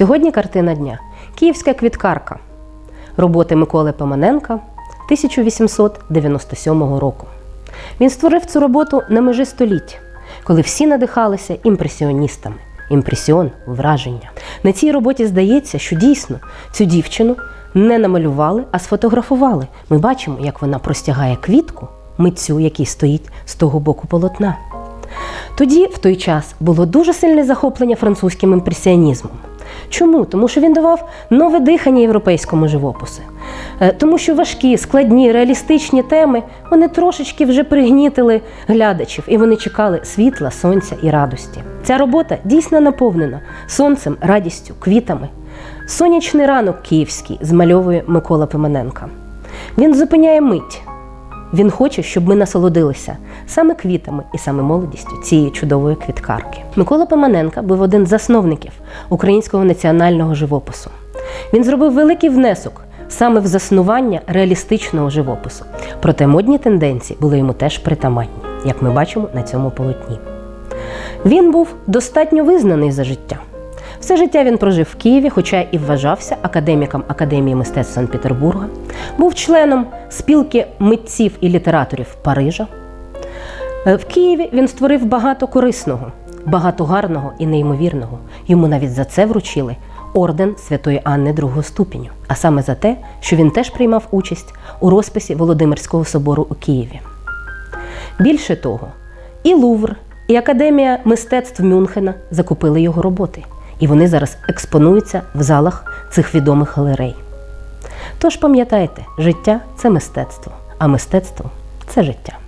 Сьогодні картина дня Київська квіткарка роботи Миколи Пимоненка 1897 року. Він створив цю роботу на межі століття, коли всі надихалися імпресіоністами. Імпресіон враження. На цій роботі здається, що дійсно цю дівчину не намалювали, а сфотографували. Ми бачимо, як вона простягає квітку митцю, який стоїть з того боку полотна. Тоді, в той час, було дуже сильне захоплення французьким імпресіонізмом. Чому? Тому що він давав нове дихання європейському живопису. Е, Тому що важкі, складні, реалістичні теми вони трошечки вже пригнітили глядачів, і вони чекали світла, сонця і радості. Ця робота дійсно наповнена сонцем, радістю, квітами. Сонячний ранок київський змальовує Микола Пимоненка. Він зупиняє мить. Він хоче, щоб ми насолодилися саме квітами і саме молодістю цієї чудової квіткарки. Микола Пимоненка був один з засновників українського національного живопису. Він зробив великий внесок саме в заснування реалістичного живопису. Проте модні тенденції були йому теж притаманні, як ми бачимо на цьому полотні. Він був достатньо визнаний за життя. Все життя він прожив в Києві, хоча і вважався академіком Академії мистецтв Санкт-Петербурга, був членом спілки митців і літераторів Парижа. Е, В Києві він створив багато корисного, багато гарного і неймовірного. Йому навіть за це вручили орден Святої Анни другого ступеню, а саме за те, що він теж приймав участь у розписі Володимирського собору у Києві. Більше того, і Лувр, і Академія мистецтв Мюнхена закупили його роботи, і вони зараз експонуються в залах цих відомих галерей. Тож пам'ятайте, життя це мистецтво, а мистецтво це життя.